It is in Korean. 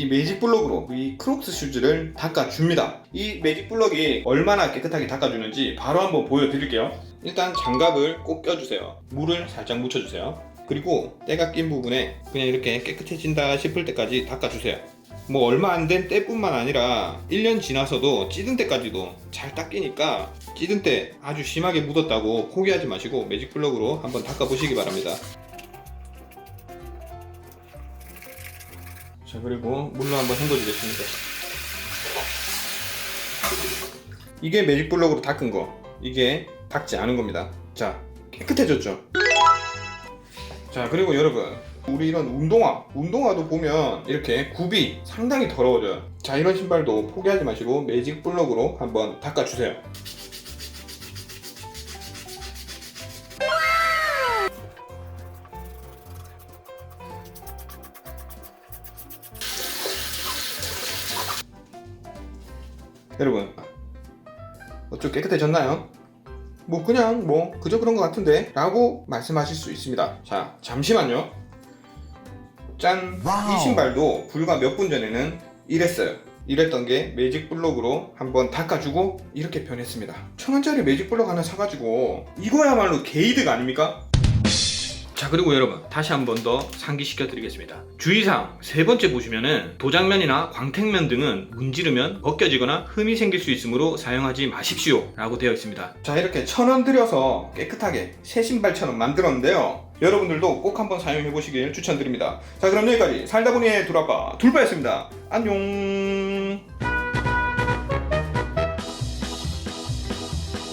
이 매직 블록으로 이 크록스 슈즈를 닦아줍니다. 이 매직 블록이 얼마나 깨끗하게 닦아주는지 바로 한번 보여드릴게요. 일단 장갑을 꼭 껴주세요. 물을 살짝 묻혀주세요. 그리고 때가 낀 부분에 그냥 이렇게 깨끗해진다 싶을 때까지 닦아주세요. 뭐 얼마 안 된 때뿐만 아니라 1년 지나서도 찌든 때까지도 잘 닦이니까 찌든 때 아주 심하게 묻었다고 포기하지 마시고 매직 블록으로 한번 닦아보시기 바랍니다. 자 그리고 물로 한번 헹궈주겠습니다. 이게 매직 블록으로 닦은 거 이게 닦지 않은 겁니다. 자 깨끗해졌죠? 자 그리고 여러분 우리 이런 운동화 운동화도 보면 이렇게 굽이 상당히 더러워져요 자 이런 신발도 포기하지 마시고 매직 블록으로 한번 닦아주세요 여러분 어좀 깨끗해졌나요? 뭐 그냥 뭐 그저 그런 것 같은데 라고 말씀하실 수 있습니다 자 잠시만요 짠! 와우. 이 신발도 불과 몇 분 전에는 이랬어요 이랬던 게 매직 블록으로 한번 닦아주고 이렇게 변했습니다 천 원짜리 매직 블록 하나 사가지고 이거야말로 게이득 아닙니까? 자 그리고 여러분 다시 한 번 더 상기시켜 드리겠습니다. 주의사항 세 번째 보시면은 도장면이나 광택면 등은 문지르면 벗겨지거나 흠이 생길 수 있으므로 사용하지 마십시오 라고 되어 있습니다. 자 이렇게 천 원 들여서 깨끗하게 새 신발처럼 만들었는데요. 여러분들도 꼭 한번 사용해 보시길 추천드립니다. 자 그럼 여기까지 살다보니의 둘아빠. 둘바였습니다. 안녕